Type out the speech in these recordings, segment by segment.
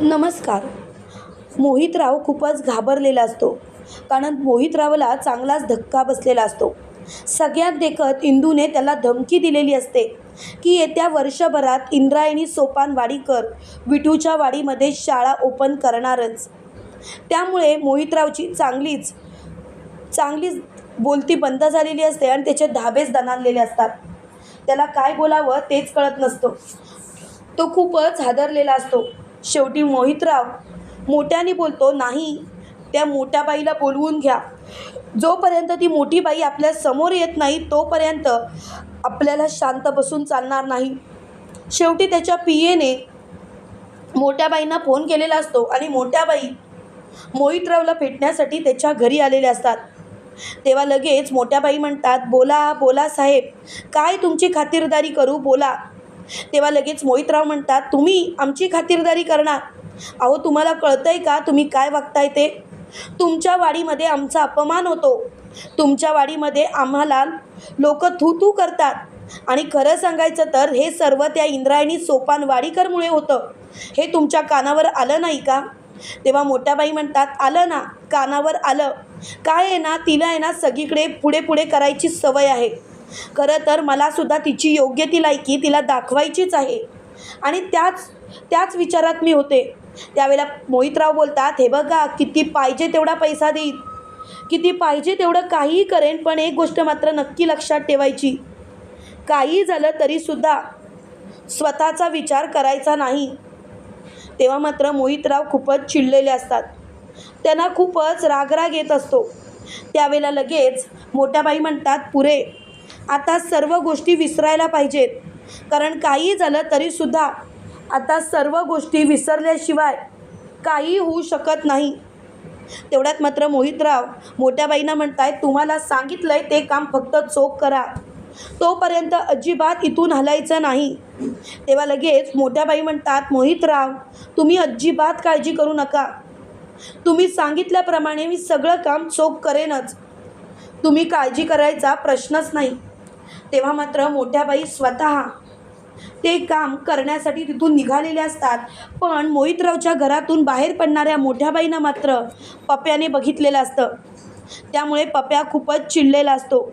नमस्कार. मोहितराव खूपच घाबरलेला असतो. कारण मोहितरावला चांगलाच धक्का बसलेला असतो. सगळ्यात देखत इंदूने त्याला धमकी दिलेली असते की येत्या वर्षभरात इंद्रायणी सोपान वाडीकर विठूच्या वाडीमध्ये शाळा ओपन करणारच. त्यामुळे मोहितरावची चांगलीच चांगलीच बोलती बंद झालेली असते आणि त्याचे धाबेच दणानलेले असतात. त्याला काय बोलावं तेच कळत नसतं. तो खूपच हादरलेला असतो. शेवटी मोहितराव मोठ्याने बोलतो नाही त्या मोठ्या बाईला बोलवून घ्या. जोपर्यंत ती मोठी बाई आपल्यासमोर येत नाही तोपर्यंत आपल्याला शांत बसून चालणार नाही. शेवटी त्याच्या पी एने मोठ्या बाईंना फोन केलेला असतो आणि मोठ्या बाई मोहितरावला भेटण्यासाठी त्याच्या घरी आलेले असतात. तेव्हा लगेच मोठ्या बाई म्हणतात बोला बोला साहेब काय तुमची खातिरदारी करू? बोला. तेव्हा लगेच मोहितराव म्हणतात तुम्ही आमची खातिरदारी करणार. अहो तुम्हाला कळतंय का तुम्ही काय वागताय ते? तुमच्या वाडीमध्ये आमचा अपमान होतो. तुमच्या वाडीमध्ये आम्हाला लोक थू थू करतात. आणि खरं सांगायचं तर हे सर्व त्या इंद्रायणी सोपान वाडीकरमुळे होतं. हे तुमच्या कानावर आलं नाही का? तेव्हा मोठ्या बाई म्हणतात आलं ना कानावर आलं. काय आहे ना तिला आहे ना सगळीकडे पुढे पुढे करायची सवय आहे. खरं तर मलासुद्धा तिची योग्य ती लायकी तिला दाखवायचीच आहे. आणि त्याच त्याच विचारात मी होते. त्यावेळेला मोहितराव बोलतात हे बघा किती पाहिजे तेवढा पैसा देईन. किती पाहिजे तेवढं काहीही करेन पण एक गोष्ट मात्र नक्की लक्षात ठेवायची. काही झालं तरीसुद्धा स्वतःचा विचार करायचा नाही. तेव्हा मात्र मोहितराव खूपच चिडलेले असतात. त्यांना खूपच रागराग येत असतो. त्यावेळेला लगेच मोठ्या बाई म्हणतात पुरे आता सर्व गोष्टी विसरायला पाहिजेत. कारण काही झालं तरीसुद्धा आता सर्व गोष्टी विसरल्याशिवाय काही होऊ शकत नाही. तेवढ्यात मात्र मोहितराव मोठ्या बाईंना म्हणतायत तुम्हाला सांगितलं आहे ते काम फक्त चोख करा. तोपर्यंत अजिबात इथून हलायचं नाही. तेव्हा लगेच मोठ्या बाई म्हणतात मोहितराव तुम्ही अजिबात काळजी करू नका. तुम्ही सांगितल्याप्रमाणे मी सगळं काम चोख करेनच. तुम्ही काळजी करायचा प्रश्नच नाही. तेव्हा मात्र मोठ्या बाई स्वतः ते काम करण्यासाठी तिथून निघालेले असतात. पण मोहितरावच्या घरातून बाहेर पडणाऱ्या मोठ्या बाईंना मात्र पप्याने बघितलेलं असतं. त्यामुळे पप्या खूपच चिडलेला असतो.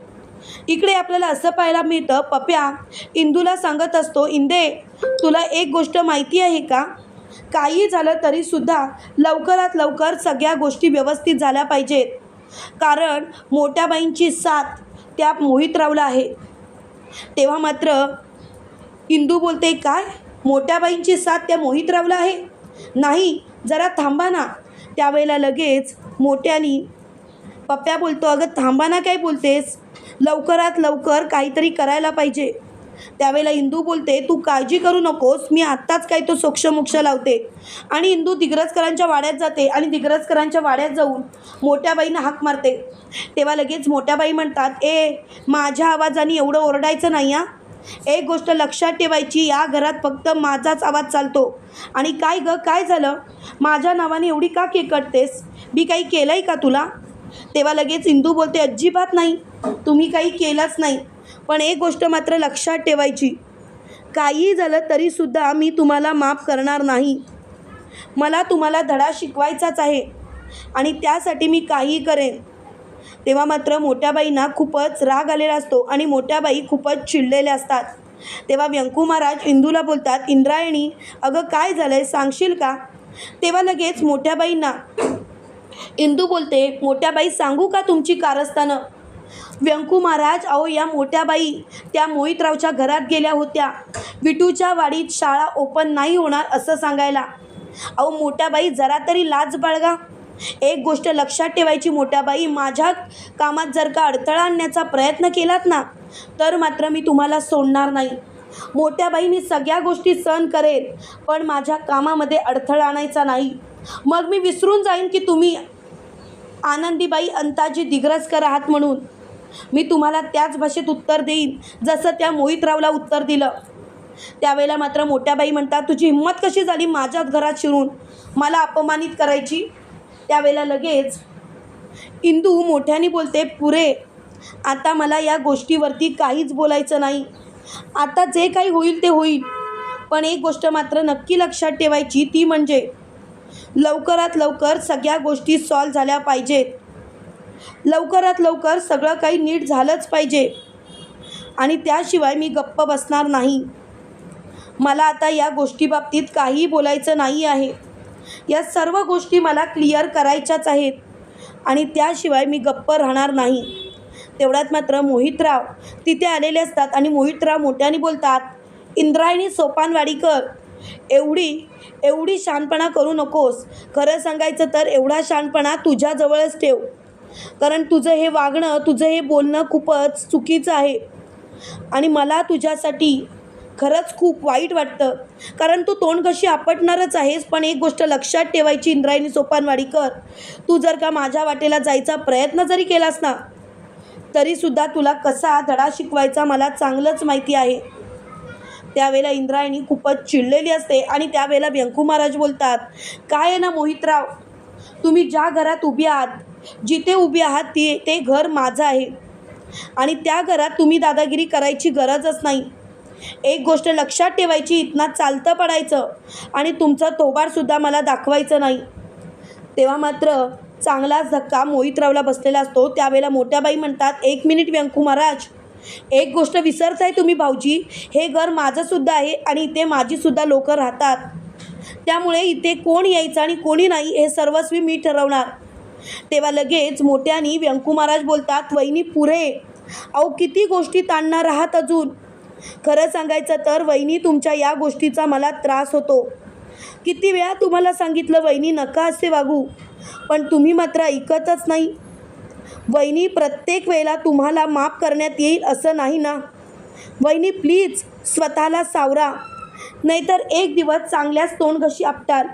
इकडे आपल्याला असं पाहायला मिळतं पप्या इंदूला सांगत असतो इंदे तुला एक गोष्ट माहिती आहे का? काही झालं तरीसुद्धा लवकरात लवकर सगळ्या गोष्टी व्यवस्थित झाल्या पाहिजेत. कारण मोठ्या बाईंची साथ त्या मोहितरावला आहे. तेव्हा मात्र इंदू बोलते काय? मोठ्या बाईंची साथ त्या मोहित रावला आहे? नाही जरा थांबा ना. त्यावेळेला लगेच मोठ्यानी पप्प्या बोलतो अगं थांबा ना काय बोलतेस? लवकरात लवकर काहीतरी करायला पाहिजे. त्यावेळेला इंदू बोलते तू काळजी करू नकोस मी आत्ताच काही तो सोक्षमोक्ष लावते. आणि इंदू दिग्रजकरांच्या वाड्यात जाते आणि दिग्रजकरांच्या वाड्यात जाऊन मोठ्याबाईनं हाक मारते. तेव्हा लगेच मोठ्या बाई म्हणतात ए माझ्या आवाजाने एवढं ओरडायचं नाही हा. एक गोष्ट लक्षात ठेवायची या घरात फक्त माझाच आवाज चालतो. आणि काय ग काय झालं? माझ्या नावाने एवढी का केकटतेस? मी काही केलं आहे का तुला? तेव्हा लगेच इंदू बोलते अजिबात नाही. तुम्ही काही केलंच नाही. पण एक गोष्ट मात्र लक्षात ठेवायची. काही झालं तरीसुद्धा मी तुम्हाला माफ करणार नाही. मला तुम्हाला धडा शिकवायचाच आहे आणि त्यासाठी मी काहीही करेन. तेव्हा मात्र मोठ्याबाईंना खूपच राग आलेला असतो आणि मोठ्या बाई खूपच चिडलेल्या असतात. तेव्हा व्यंकू महाराज इंदूला बोलतात इंद्रायणी अगं काय झालं आहे सांगशील का? तेव्हा लगेच मोठ्या बाईंना इंदू बोलते मोठ्या बाई सांगू का तुमची कारस्थानं? व्यंकू महाराज अहो या मोठ्या बाई त्या मोहितरावच्या घरात गेल्या होत्या. विटूच्या वाडीत शाळा ओपन नाही होणार असं सांगायला. अहो मोठ्या बाई जरा तरी लाज बाळगा. एक गोष्ट लक्षात ठेवायची मोठ्या बाई माझ्या कामात जर का अडथळा आणण्याचा प्रयत्न केलात ना तर मात्र मी तुम्हाला सोडणार नाही. मोठ्या बाई मी सगळ्या गोष्टी सहन करेन पण माझ्या कामामध्ये अडथळा आणायचा नाही. मग मी विसरून जाईन की तुम्ही आनंदीबाई अंताजी दिग्रजकर आहात म्हणून. मी तुम्हाला त्याच भाषेत उत्तर देईन जसं त्या मोहितरावला उत्तर दिलं. त्यावेळेला मात्र मोठ्याबाई म्हणतात तुझी हिंमत कशी झाली माझ्याच घरात शिरून? मला अपमानित करायची? त्यावेळेला लगेच इंदू मोठ्याने बोलते पुरे आता मला या गोष्टीवरती काहीच बोलायचं नाही. आता जे काही होईल ते होईल. पण एक गोष्ट मात्र नक्की लक्षात ठेवायची ती म्हणजे लवकरात लवकर सगळ्या गोष्टी सॉल्व झाल्या पाहिजेत. लवकरात लवकर सगळं काही नीट झालंच पाहिजे. आणि त्याशिवाय मी गप्प बसणार नाही. मला आता या गोष्टीबाबतीत काहीही बोलायचं नाही आहे. या सर्व गोष्टी मला क्लिअर करायच्याच आहेत. आणि त्याशिवाय मी गप्प राहणार नाही. तेवढ्यात मात्र मोहितराव तिथे आलेले असतात आणि मोहितराव मोठ्याने बोलतात इंद्रायणी सोपानवाडीकर एवढी एवढी शहाणपणा करू नकोस. खरं सांगायचं तर एवढा शहाणपणा तुझ्याजवळच ठेव. कारण तुझं हे वागणं तुझं हे बोलणं खूपच चुकीचं आहे. आणि मला तुझ्यासाठी खरंच खूप वाईट वाटतं. कारण तू तोंड कशी आपटणारच आहेस पण एक गोष्ट लक्षात ठेवायची इंद्रायणी सोपानवाडीकर तू जर का माझ्या वाटेला जायचा प्रयत्न जरी केलास ना तरीसुद्धा तुला कसा धडा शिकवायचा मला चांगलंच माहिती आहे. त्यावेळेला इंद्रायणी खूपच चिडलेली असते आणि त्यावेळेला व्यंकू महाराज बोलतात काय आहे ना मोहितराव? तुम्ही ज्या घरात उभी आहात जिथे उभी आहात ती ते घर माझं आहे. आणि त्या घरात तुम्ही दादागिरी करायची गरजच नाही. एक गोष्ट लक्षात ठेवायची इथनं चालतं पडायचं आणि तुमचं थोबाडसुद्धा मला दाखवायचं नाही. तेव्हा मात्र चांगलाच धक्का मोहितरावला बसलेला असतो. त्यावेळेला मोठ्या बाई म्हणतात एक मिनिट व्यंकू महाराज. एक गोष्ट विसरताय तुम्ही भाऊजी. हे घर माझंसुद्धा आहे आणि इथे माझीसुद्धा लोकं राहतात. त्यामुळे इथे कोण यायचं आणि कोणी नाही हे सर्वस्वी मी ठरवणार. तेव्हा लगेच मोठ्यानी व्यंकू महाराज बोलतात वहिनी पुरे अहो किती गोष्टी ताणणार आहात अजून? खरं सांगायचं तर वहिनी तुमच्या या गोष्टीचा मला त्रास होतो. किती वेळा तुम्हाला सांगितलं वहिनी नका असे वागू. पण तुम्ही मात्र ऐकतच नाही. वहिनी प्रत्येक वेळेला तुम्हाला माफ करण्यात येईल असं नाही ना? वहिनी प्लीज स्वतःला सावरा. नाहीतर एक दिवस चांगल्याच तोंड कशी आपटाल.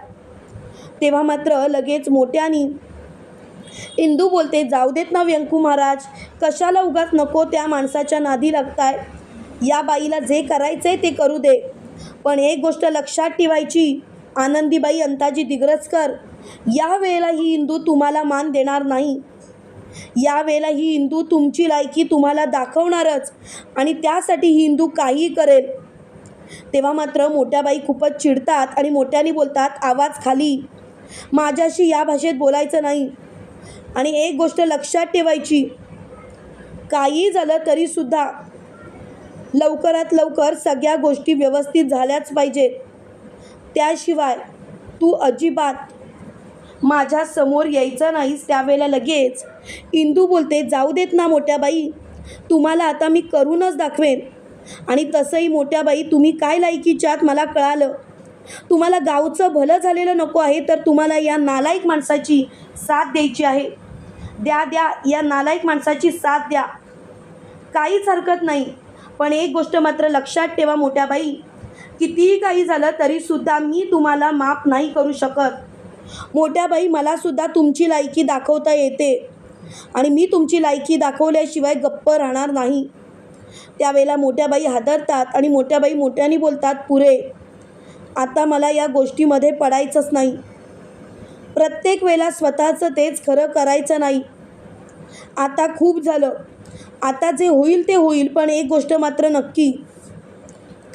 तेव्हा मात्र लगेच मोठ्यानी इंदू बोलते जाऊ देत ना व्यंकू महाराज कशाला उगाच नको त्या माणसाच्या नादी लागताय? या बाईला जे करायचं आहे ते करू दे. पण एक गोष्ट लक्षात ठेवायची आनंदीबाई अंताजी दिग्रजकर या वेळेला ही इंदू तुम्हाला मान देणार नाही. या वेळेला ही हिंदू तुमची लायकी तुम्हाला दाखवणारच आणि त्यासाठी ही हिंदू काहीही करेल. तेव्हा मात्र मोठ्या बाई खूपच चिडतात आणि मोठ्याने बोलतात आवाज खाली. माझ्याशी या भाषेत बोलायचं नाही. आणि एक गोष्ट लक्षात ठेवायची काही झालं तरीसुद्धा लवकरात लवकर सगळ्या गोष्टी व्यवस्थित झाल्याच पाहिजेत त्याशिवाय तू अजिबात माझ्यासमोर यायचं नाहीस त्यावेळेला लगेच. इंदू बोलते जाऊ देत ना मोठ्या बाई तुम्हाला आता मी करूनच दाखवेन. आणि तसंही मोठ्या बाई तुम्ही काय लायकीच्यात? मला कळालं तुम्हाला गावचं भलं झालेलं नको आहे तर तुम्हाला या नालायक माणसाची साथ द्यायची आहे. द्या द्या या नालायक माणसाची साथ द्या. काहीच हरकत नाही. पण एक गोष्ट मात्र लक्षात ठेवा मोठ्या बाई कितीही काही झालं तरीसुद्धा मी तुम्हाला माफ नाही करू शकत. मोठ्या बाई मलासुद्धा तुमची लायकी दाखवता येते. आणि मी तुमची लायकी दाखवल्याशिवाय गप्प राहणार नाही. त्यावेळेला मोठ्या बाई हादरतात आणि मोठ्या बाई मोठ्याने बोलतात पुरे आता मला या गोष्टीमध्ये पडायचंच नाही. प्रत्येक वेळेला स्वतःचं तेच खरं करायचं नाही. आता खूप झालं. आता जे होईल ते होईल पण एक गोष्ट मात्र नक्की.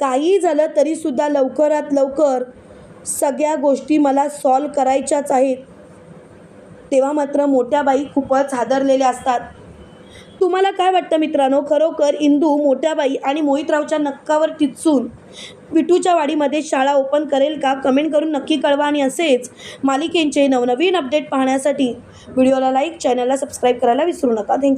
काही झालं तरीसुद्धा लवकरात लवकर सगळ्या गोष्टी मला सॉल्व करायच्याच आहेत. तेव्हा मात्र मोठ्या बाई खूपच हादरलेल्या असतात. तुम्हाला काय वाटतं मित्रांनो? खरोखर इंदू मोठ्याबाई आणि मोहितरावच्या नक्कावर टिचून विटूच्या वाडीमध्ये शाळा ओपन करेल का? कमेंट करून नक्की कळवा आणि असेच मालिकेंचे नवनवीन अपडेट पाहण्यासाठी व्हिडिओला लाईक चॅनलला सबस्क्राईब करायला विसरू नका. थँक्यू